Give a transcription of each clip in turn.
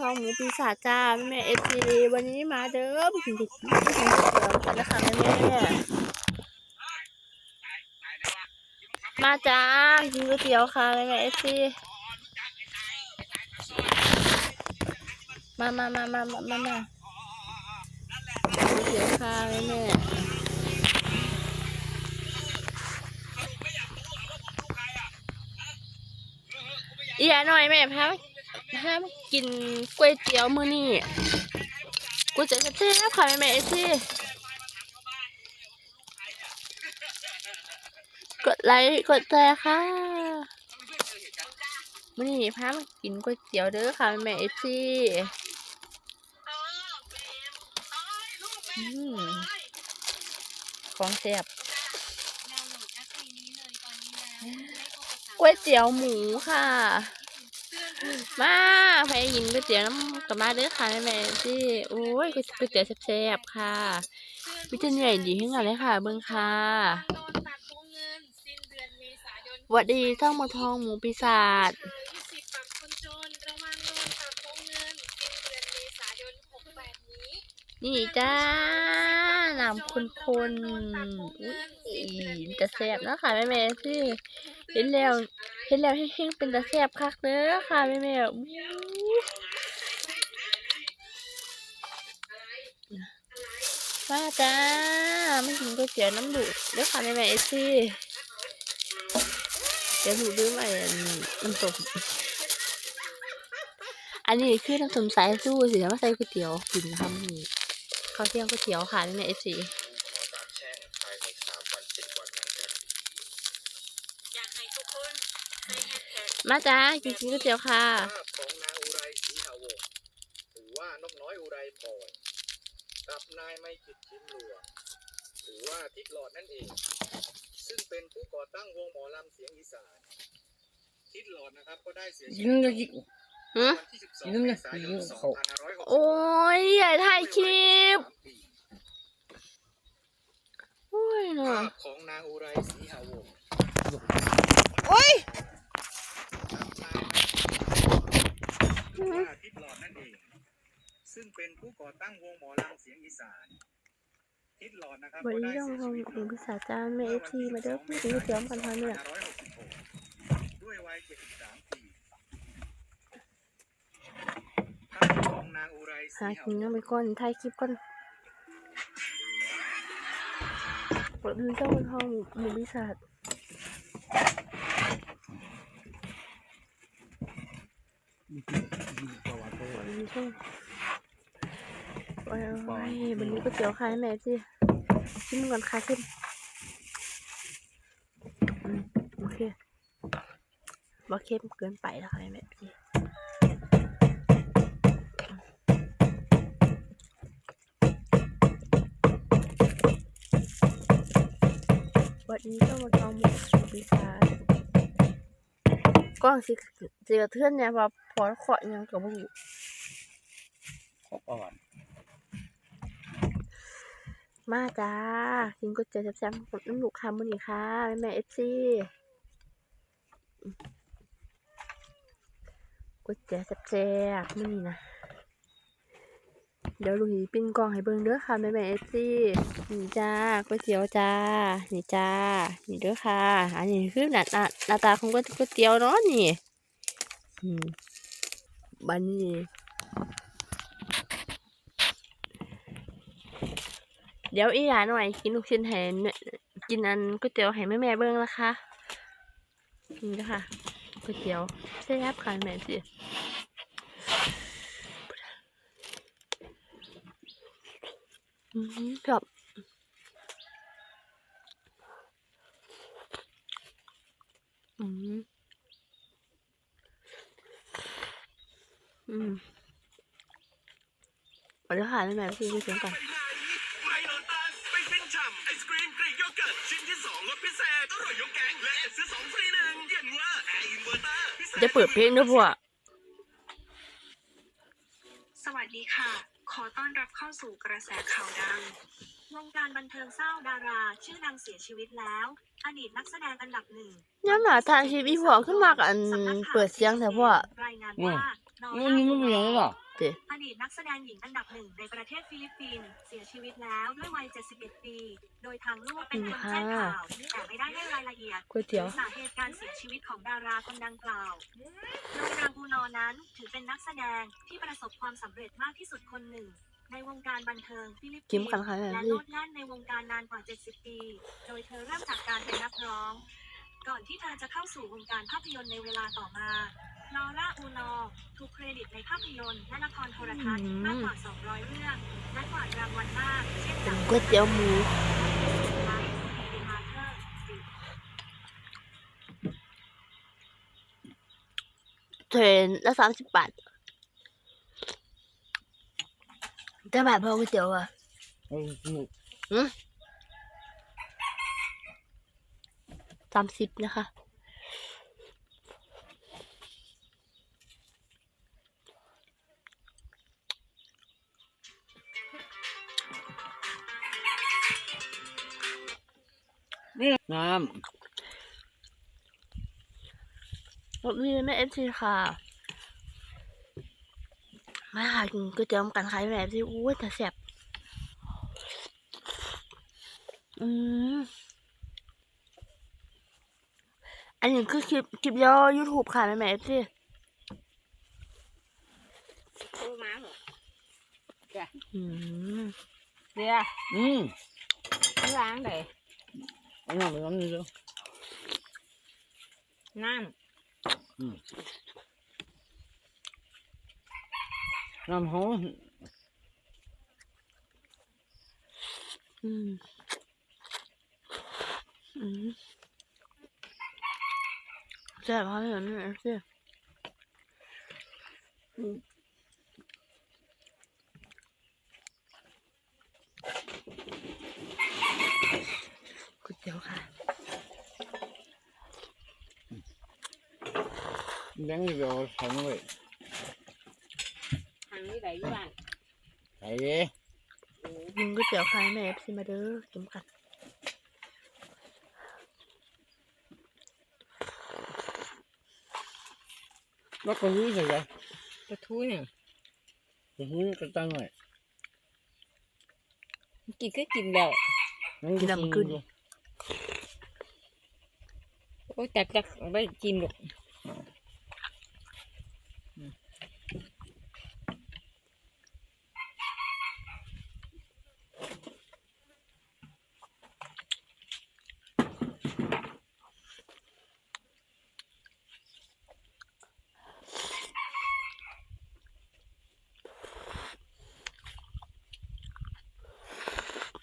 ทองหมูปีศาจจ้าแม่เอฟซีวันนี้มาเด้อมากินเด็กนก๋วยเตี๋ยวกันนะคะแม่แม่มาจ้ากินก๋วยเตี๋ยวค่ะแม่แม่เอฟซีมามามามามามามาก๋วยเตี๋ยวค่ะแม่แม่อีหยาหน่อยแม่พา มาพามกินก๋วยเตี๋ยวมื้อนี้ก๋วยเตี๋ยวแซ่บๆค่ะแม่แม่เอซีกดไลค์กดแชร์ค่ะมื้อนี้พามากินก๋วยเตี๋ยวเด้อค่ะแม่แม่เอซีอืมของแซ่บก๋วยเตี๋ยวหมูค่ะ มาไปกินก๋วยเตี๋ยวน้ำกับมาเด้อค่ะแม่แม่ที่โอ้ยก๋วยเตี๋ยวแซ่บๆค่ะวิจะเหนื่อยดีขึ้นกันเลยค่ะเบิ้งค่ะสวัดดีท่องมาทองหมูปีศาจ นี่จ้านำคนคนอุ้ยจะแซ่บนะค่ะแม่แม่ที่เห็นแล้วเห็นแล้วเฮงเป็นตาแซ่บคักเด้อค่ะแม่แม่อู้มาจ้าไมากินก๋วยเตี๋ยวน้ำดุเด้อค่ะแม่แม่เอซี่เดี๋ยวหนูดื้อมาน้ำตกอันนี้คือน้ำส้มสายสู้สิมาใส่ก๋วยเตี๋ยวกินนะคะนี้ ข้าวเที่ยงก๋วยเตี๋ยวค่ะแม่แม่เอซี่ตากแช่ภายในสามวันเจ็ดวันนะครับมาจ้ากินก๋วยเตี๋ยวค่ะภาพของนางอุไรศรีหาวงศ์หรือว่านกน้อยอุไรพรกับนายไม่จิตชิมหลวงหรือว่าทิดหลอดนั่นเอง ซึ่งเป็นผู้ก่อตั้งวงหมอลำเสียงอีสานทิดหลอดนะครับก็ได้เสียชีวิต ยิ้มเลยยิ้มหือวันที่12ยิ้มเมเลยษายนยิ้มเขา2563โอ้ยอย่าถ่ายคลิปปีโอ้ยเนาะภาพของนางอุไรศรีหาวงศ์โอ้ยว่าทิดหลอดนั่นเองซึ่งเป็นผู้ก่อตั้งวงหมอลำเสียงอีสานทิดหลอดนะครับวันก็นี้ได้ต้องเสียทำชีวิตหมูพิซซ่าจานแม่เอฟซีมาเด้อกินก๋วยเตี๋ยวกันค่ะเนี่ย2566ด้วยวัย73ปีภาพของนางอุไรศ หากินน้ำงไปก่อนถ่ายคลิปก่อนปวันนี้ต้องหมูพิซซ่าประวัติเขาวันนี้ต้องโอ้ยวันนี้ก๋วยเตี๋ยวค่ะแม่สิชิมก่อนค่ะชิมอืมโอเคบ่เค็มเกินไปแล้วค่ะแม่สิ วันนี้ต้องมาทำหมูพิซซ่ากล้องสิเจอเทือนเนี่ยว่าพอขออิหยังกับบ่รู้เขาประวัติมาจ้ากินก๋วยเตี๋ยวแซ่บๆกับน้ำหนูกคำมื้อนี้ค่ะแม่แม่เอฟซีก๋วยเตี๋ยวแซ่บๆมื้อนี้นะ เดี๋ยวลุยปิ้งกล้องให้เบิ่งเด้อค่ะแม่แม่เอฟซีนี่จ้าก๋วยเตี๋ยวจ้า นี่จ้า นี่เด้อค่ะ อันนี้คือหน้าตาหน้าตาของก๋วยเตี๋ยวเนาะนี่อืมบันนี้เดี๋ยวอีหลาหน่อยกินลูกชิ้นให้เนกินอันก๋วยเตี๋ยวให้แม่แม่เบิ่งนะคะนี่นะคะก๋วยเตี๋ยวแซ่บค่ะแม่สิ อืมกับอืมอืมเดี๋ยวค่ะแม่แม่พี่เสียงก่อนไมโลตัสไปฟินฉ่ำไอศกรีมกรีกโยเกิร์ตชิ้นที่สองลดพิเศษอร่อยยกแกงและซื้อสองฟรีหนึ่งเย็นเว่าแอนจะเปิดเพลงด้วยพวก ต้อนรับเข้าสู่กระแสข่าวดัง วงการบันเทิงเศร้าดารา ชื่อดังเสียชีวิตแล้ว อดีตนักแสดงอันดับหนึ่งย้ำหนาทางชีวิตพวกขึ้นมากับอันเปิดเสียงแต่พวกรายงานว่า น้องมันนี่มันเหมือนหรอเจ๊อดีตนักแสดงหญิงอันดับหนึ่งในประเทศฟิลิปปินส์เสียชีวิตแล้วด้วยวัย 71 ปี โดยทางลูกเป็นคนแจ้งข่าวแต่ไม่ได้ให้รายละเอียดก๋วยเตี๋ยวสาเหตุการเสียชีวิตของดาราคนดังกล่าวโดยนางอูนอนั้นถือเป็นนักแสดงที่ประสบความสำเร็จมากที่สุดคนหนึ่งในวงการบันเทิงฟิลิปกิปิมนส์กันค่ะแม่และพี่โลดแล่นในวงการนานกว่า 70 ปี โดยเธอเริ่มจากการเป็นนักร้อง ก่อนที่เธอจะเข้าสู่วงการภาพยนตร์ในเวลาต่อมา ลอร่าอูนอถูกเครดิตในภาพยนตร์และละครโทรทัศน์มากกว่า 200 เรื่องและกวาดรางวัลมาก เช่นเป็จานกก๋วยเตี๋ยวหมูไลฟ์ดีมาเธอร์สิเทรนละสามสิบบาทแต่แบบพอก๋วยเตี๋ยวอะเอ้ยสนุกสามสิบนะคะ น้รถมีแม่เอฟซีค่ะ มาค่ะกินก๋วยเตี๋ยวกันค่ะแม่เอฟซีอู้ยแต่แซ่บอืมอันนี้คือคลิปคลิปย่อยูทูบค่ะแม่แม่เอฟซีโทรมาเหรออืมเดี๋ยวำอืมล้างเลยเอาน้ำไปน้ำนี่เด้อน้น้ำหอมอืมอืมแซ่บค่ะแม่แม่เอฟซี ก๋วยเตี๋ยวค่ะแบงค์นี่ไปเอาใส่มาไว้ำทางนี้ไหนอยู่บ้านใส่เด้กินก๋วยเตี๋ยวค่ะแม่เอฟซีมาเด้อกินกันแล้วก็รู้ใส่ไงกระทู้เนี่ยก็รู้ก็ตั้งไว้กินก็กินแล้วนั่งกินน้ำขึ้นโอ้ยจักจักเอาไปกินหรอก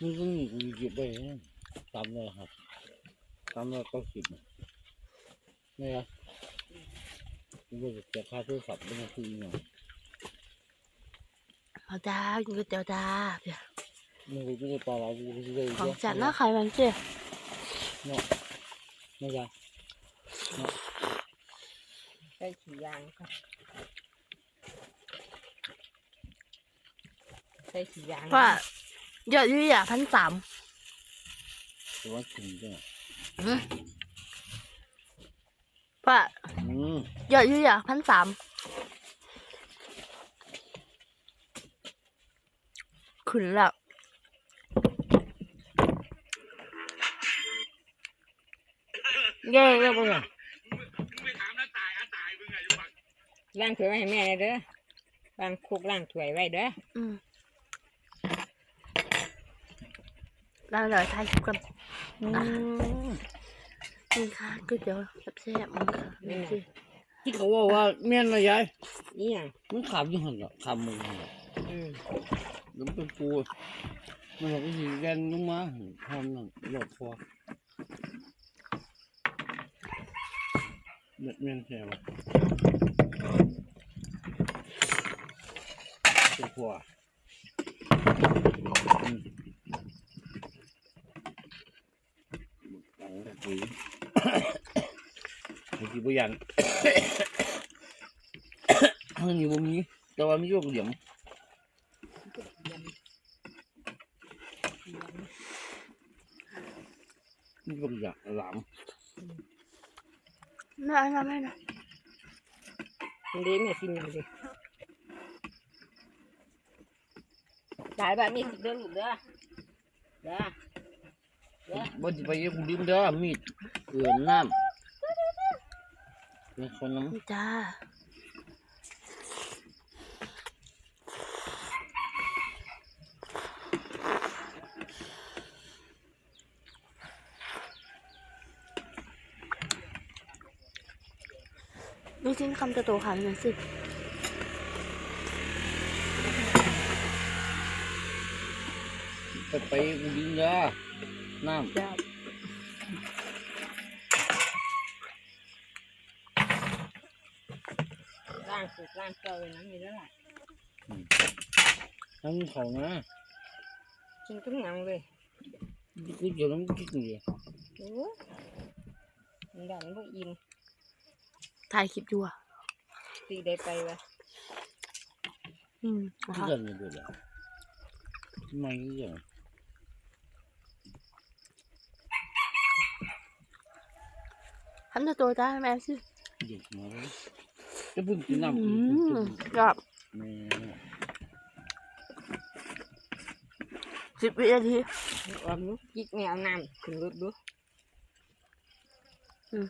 มันก็มีกูเก็บไว้นะตามเลยครับตามเลยก็สิบ นะนี่ครับกูก็จะเก็บค่าโทรศัพท์ไม่ต้องคุยหน่อยเอาจ้ากินก๋วยเตี๋ยวจ้าเดี๋ยวมันก็จะได้ปลาไหลกูก็จะได้ของจัดนะขายมันเจ๊เนาะไม่ใช่ใส่ขี้ยางค่ะใส่ขี้ยางว่ายอดยี่อะพันสามแต่ว่าถึงจะ ว่าอืมยอดยี่อะพันสามขึ้นแล้วแย่แล้วป่ะไม่ถามน้าตายอาตายมึงไงอยู่บ้านล้างถ้วยไว้ให้แม่เด้อล้างคุกล้างถ้วยไว้เด้ออืมแล้วเดี๋ยวถ่ายคลิปกัน อืม นี่ค่ะก๋วยเตี๋ยวแซ่บๆมันค่ะนี่สิที่เขาว่าว่าแม่นนะยายนี่ยังมันขาบอยู่หันอะขาบมือหันอะอืมแล้วมันเป็นปูมันก็สิแกนลงมาทำนั่นหลอดคอเม็ดแม่นแค่ว่าเป็นคอ อืมหลังจากปุ๋ยไอ้ที่บ่ยันมันอยู่บ่มีแต่ว่ามีโยกเหลี่ยมมีโยกหยาหลามไม่เอาไม่นะมันดีแม่กินยังสิสายแบบมีดเด้อลูกเด้อเด้อเด้อบ่สิไปเยี่ยมดื่มเด้อมีด เกลือน้ำนี่คนน้นี่จ้าลูกชิ้นคำโตๆค่ะพี่แม่สิำไปไปดื่มเด้อน้ำจ้าล่างสุดล่างเกยนะมีแล้วล่ะทั้งเขานะ กินทุกอย่างเลยกูจะน้ำกินเลยโอ้ยมันได้มันบ่อิ่มถ่ายคลิปอยู่อะตีได้ไปวะอืมนะที่คะกันเลยเด้อไม่เกี่ยวคำโตๆ จ้าแม่สิเด็กมาเลยจะเพิ่งกินน้ำอือีกมกับแม่สิบวินาทีออกลูกจิกแมวน้ำขึ้นรถดูอืม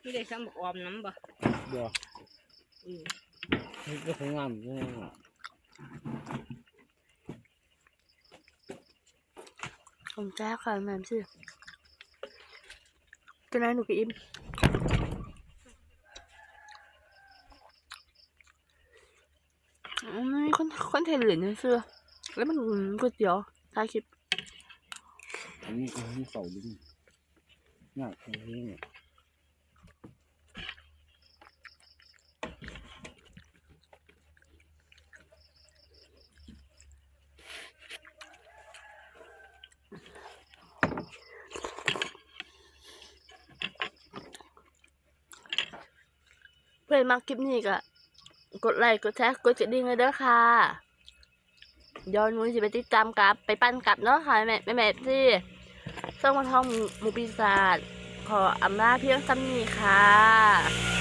ที่ได้ซ้ำบอกออมน้ำบ่ บ่อืมนี่ก็ของงามใช่ไหมผมแจ้ค่ะแม่สิจะนั้นหนูก็อิ่มอืมมีคนคนเทนเหรียญเนี่ยเสื้อแล้วมันก๋วยเตี๋ยวถ่ายคลิปอันนี้ก็ให้เขาดึงยากจริงๆเพื่อนมาคลิปนี้ก็กดไลค์กดแชร์กดกระดิ่งเลยเด้อค่ะย้อนมุ้นสิไปติดตามกับ ไปปั้นกลับเนาะค่ะแม่แม่แม่ที่ส่งมาทองหมูปีศาจขออำนาจเพียงซ้ำนี้ค่ะ